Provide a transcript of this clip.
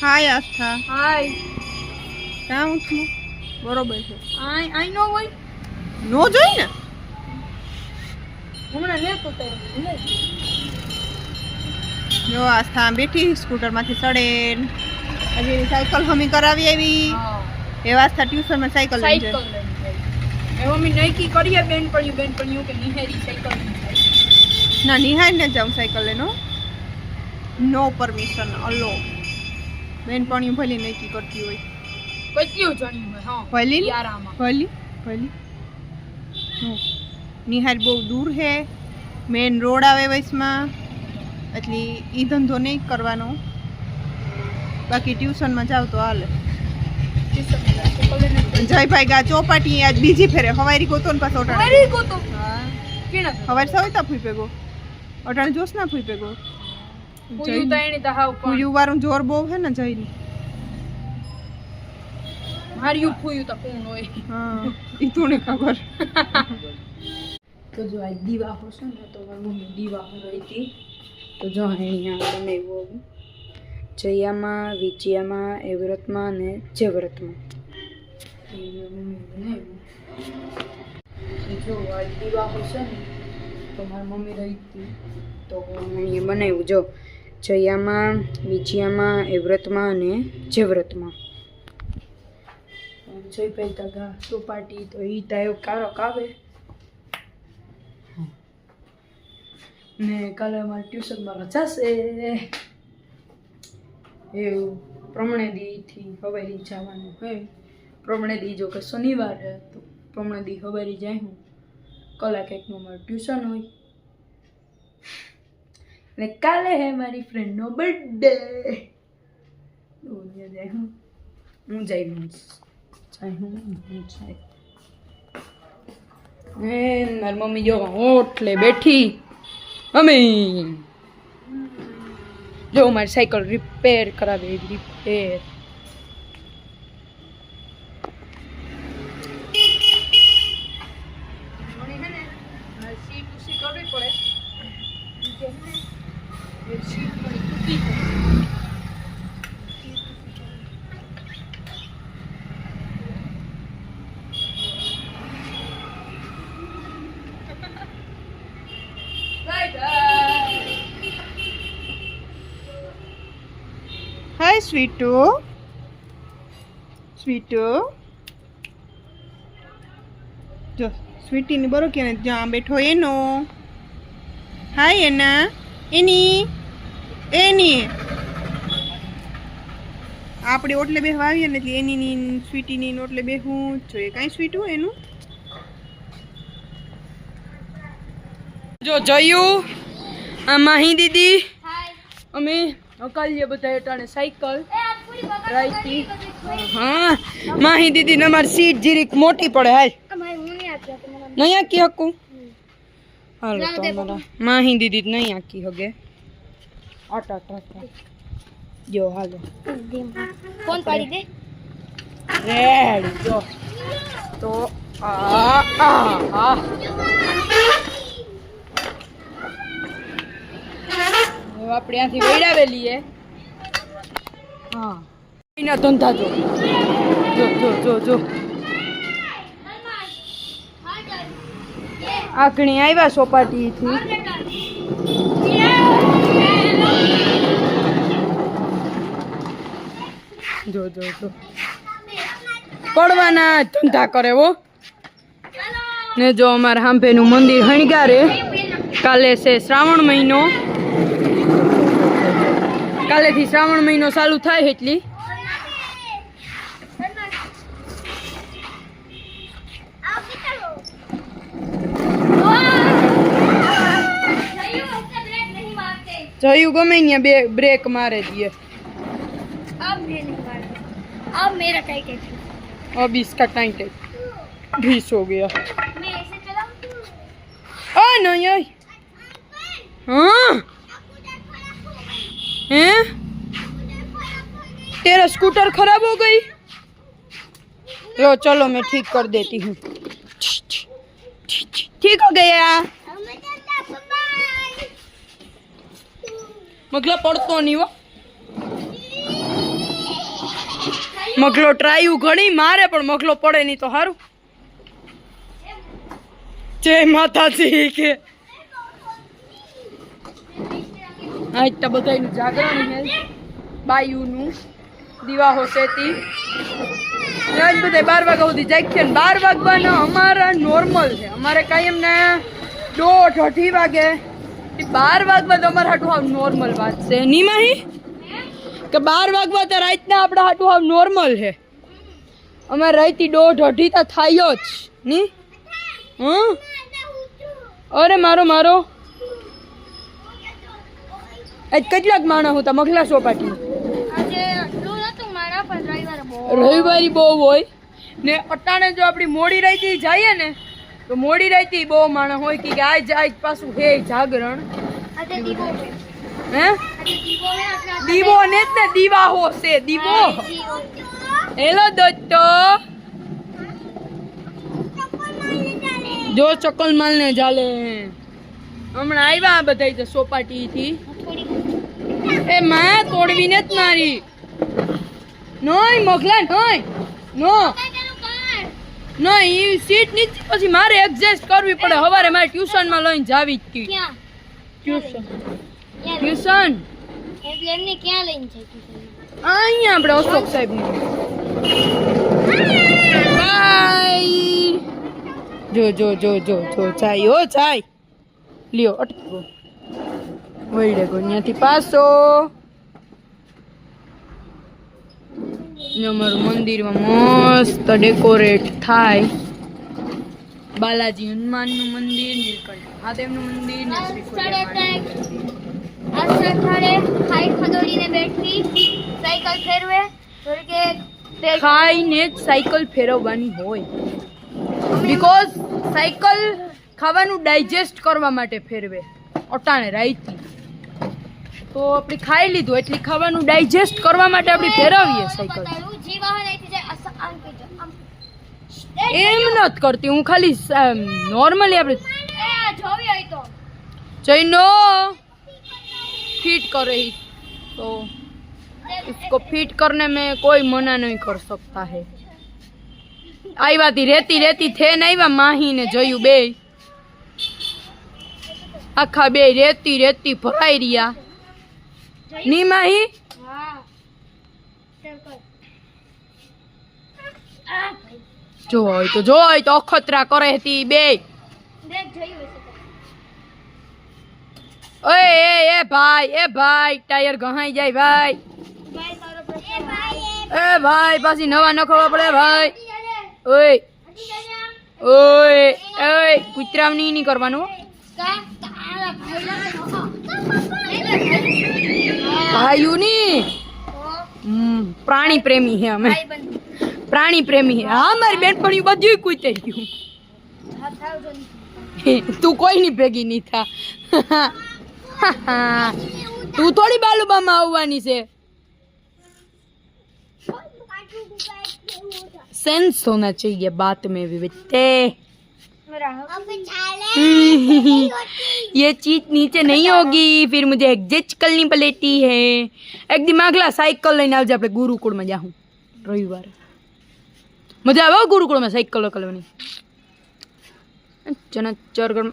હાય આસ્થા હાય ક્યાં છું બરોબર છે આઈ આઈ નો હોય નો જોઈ ને હમણાં લેતો તો. જો આસ્થા બેઠી સ્કૂટરમાંથી ચડે હજી એની સાયકલ હમી કરાવી આવી એ એવા આસ્થા ટ્યુશનમાં સાયકલ લઈ સાયકલ જાય. એ મમ્મી નક્કી કરીએ બેન પડ્યું બેન પડ્યું કે નિહારી સાયકલ ના નિહાળ ને જાઉં સાયકલ લેનો નો પરમિશન અલો બેનપણીઓ ભલી નક્કી કરતી હોય. કેટલું જણ્યું હોય હા ભલી ભલી ભલી. નિહાર બહુ દૂર હે. મેન રોડ આવે વયસમાં એટલે એ ધંધો નહીં કરવાનો. બાકી ટ્યુશનમાં જાવ તો હાલે. જયભાઈ ગા ચોપાટી આજ બીજી ફેરે. હવારી ગોતો ને પાછો અટાણે. વેરી ગો તો હવારી ફૂઈ પેગો અટાણે જોશ ના ફૂઈ પેગો પૂયું તો એની તો હાવ પણ વાળું જોર બહુ હે ને જયની માર્યું ફૂયું તો કોણ હોય? હા ઈ તો ને ખબર. તો જો આ દીવા હશે ને તો મમ્મી દીવા હોય હતી. તો જો અહીંયા બનાવ્યું જયામાં વિજયામાં એવ્રતમાં અને જયવ્રતમાં એ મમ્મી બનાવ્યું. જો આ દીવા હોશે ને તો મારી મમ્મી રહી હતી. તો અહીંયા બનાવ્યું. જો જયામાં વિજયામાં એવ્રતમાં અને જેવ્રતમાં. જયભાઈ કાકા ચોપાટી તો એ ટાઈપ કારક આવે ને કાલે અમારે ટ્યુશનમાં રજા છે. એવું પ્રમણે દીથી હવેલી જવાનું હોય. પ્રમણે દી જો કે શનિવાર તો પ્રમણે દી હવેલી જાય હું. કલાક એકનું અમારું ટ્યુશન હોય. ને કાલે હે મારી ફ્રેન્ડનો બર્થડે હું જાય હું હું જઈ હું જાય હું હું જાય ને મારી મમ્મી જો ઓટલે બેઠી મમ્મી જો મારી સાયકલ રિપેર કરાવે રિપેર હાય સ્વીટુ સ્વીટુ જો સ્વીટીની બરો કે જ્યાં બેઠો એનો હાય એના એની એની આપણે ઓટલે બેહવા આવીએ ને એટલે એની સ્વીટીની ને ઓટલે બેહવું જોઈએ કાંઈ સ્વીટું એનું જો જયું આ માહી દીદી અમે અકાલીએ બધા અટાણે સાયકલ રાઈતી. હા માહી દીદી ને અમારી સીટ જીરીક મોટી પડે હાલ. નહીં આકી હકું? હાલો તો અમારા માહી દીદી નહીં આકી હગે. આટ આટ આટ. જો હાલો. ફોન પાડી દે? રેડ જો. તો આ આ આ. હવે આપણે ત્યાંથી વૈડાવેલી હે. હા એના ધંધા જો. જો જો જો જો. આકણી આવ્યા સોપાટીથી. જો જો જો. પડવાના ધંધા કરે હો. ને જો અમારા હાંભેનું મંદિર હણગારે. કાલે છે શ્રાવણ મહિનો. કાલેથી શ્રાવણ મહિનો ચાલુ થાય એટલી જયું ગમે ત્યાં બે બ્રેક મારે દઈએ अब मैं नहीं मारता अब मेरा टाइट है अब इसका टाइम टाइम बीस हो गया मैं ऐसे चलाऊं आ नहीं आई हाँ हैं तेरा स्कूटर खराब हो गई लो चलो मैं ठीक कर देती हूँ ठीक हो गया મગલા પડતો નહીં હો મગલો ટ્રાયું ઘણી મારે પણ મગલો પડે નહીં તો સારું જય માતાજી કે આજ તો બધાયનું જાગરણ છે. બાયુનું દિવાહો સેતી આજ બધા બાર વાગ્યા સુધી જાગીએ ને બાર વાગવાના અમારા નોર્મલ છે. અમારે કાંઈ એમને દોઢ અઢી વાગે બાર વાગવા તો અમારા હાટું હાવ નોર્મલ વાત છે. ની કે બાર વાગવા તો રાતના આપણા હાટું હાવ નોર્મલ છે. અમારે રાતી દોઢ અઢી તો થાય જ. ની? હં? અરે મારો મારો. આજ કેટલાક માણસ હતા મખલા સોપાટી આજે મારા પણ રવિવારે બહુ. રવિવારી બહુ હોય. ને અટાણે જો આપણી મોડી રાઈતી જઈએ ને તો મોડી રાઈતી બહુ માણસ હોય કે આજ આજ પાછું હે જાગરણ. દીવો હે? દીવો હે દીવો ને જ ને દીવાહો છે દીવો. દીવો. હેલો દોસ્તો. જો ચકલ માલ ને ચાલે હમણાં આવ્યા બધા સોપાટી થી એ માં તોડવીને જ મારી. નોય મોખલા નોય નો. નો એ સીટ નીચે પછી મારે એડજસ્ટ કરવી પડે. હવારે મારે ટ્યુશનમાં લઈને જાવી જ ટ્યુશન. ટ્યુશન. એટલે એમને ક્યાં લઈને જાય? અહીંયા આપણે અશોક સાહેબ બાય જો જો જો જો જો જાય ઓ જાય. લ્યો અટકો. વળડે ગો ત્યાંથી પાછો. ને અમારું મંદિરમાં મસ્ત ડેકોરેટ થાય. બાલાજી હનુમાનનું મંદિર નીલકંઠ મહાદેવનું મંદિર ને શ્રી બેઠી સાયકલ ફેરવે ખાઈને જ સાયકલ ફેરવવાની હોય. બીકોઝ સાયકલ ખાવાનું ડાયજેસ્ટ કરવા માટે ફેરવે. અટાણે રાઈતી. તો આપણે ખાઈ લીધું એટલે ખાવાનું ડાયજેસ્ટ કરવા માટે આપણે ફેરવીએ સાયકલ બતાવ્યું, જે વાહન અહીંથી જાય, અસ- આમ કહેજો, આમ. એમ નથી કરતી હું ખાલી નોર્મલી આપણે એ, આ જોવી હોય તો જઈનો फिट करे ही तो इसको फिट करने में कोई मना नहीं कर सकता है આવ્યા તી રેતી રેતી થે ને આવ્યા માહી ને જોયું બે આખા બે રેતી રેતી ભરાઈ રહ્યા ની માહી હા. ચાલ કર. આ ભાઈ, જો હોય તો જો હોય તો અખતરા કરે હતી બે જોયું. ઓય એ એ ભાઈ એ ભાઈ ટાયર ઘહાઈ જાય ભાઈ. ભાઈ, તારો પ્રશ્ન ભાઈ. એ ભાઈ પાછી નવા નખવા પડે ભાઈ. ઓય. ઓય ઓય કૂતરાવની નહીં કરવાનું હો. કા? તારા ભાઈ લાગે તો હા. એટલે ભાઈ. હા. ભાઈઓની તો હમ, પ્રાણી પ્રેમી હે અમે ભાઈ બંધ. પ્રાણી પ્રેમી હે હા મારી બેનપણી બધું કૂતરી ગયું હા, થાવ જો નહીં. તું કોઈની ભેગી નહીં થા તું થોડી બાલુબામાં આવવાની છે सेंस होना चाहिए बात में विविधते मेरा अब ये चीज नीचे नहीं होगी फिर मुझे एडजस्ट करनी पड़ती है એક દી માગલા સાયકલ લઈને આવજે આપણે ગુરુકુળમાં જાઉં રવિવારે મજા આવે હો ગુરુકુળમાં સાયકલ કરવાની ચના ચરગર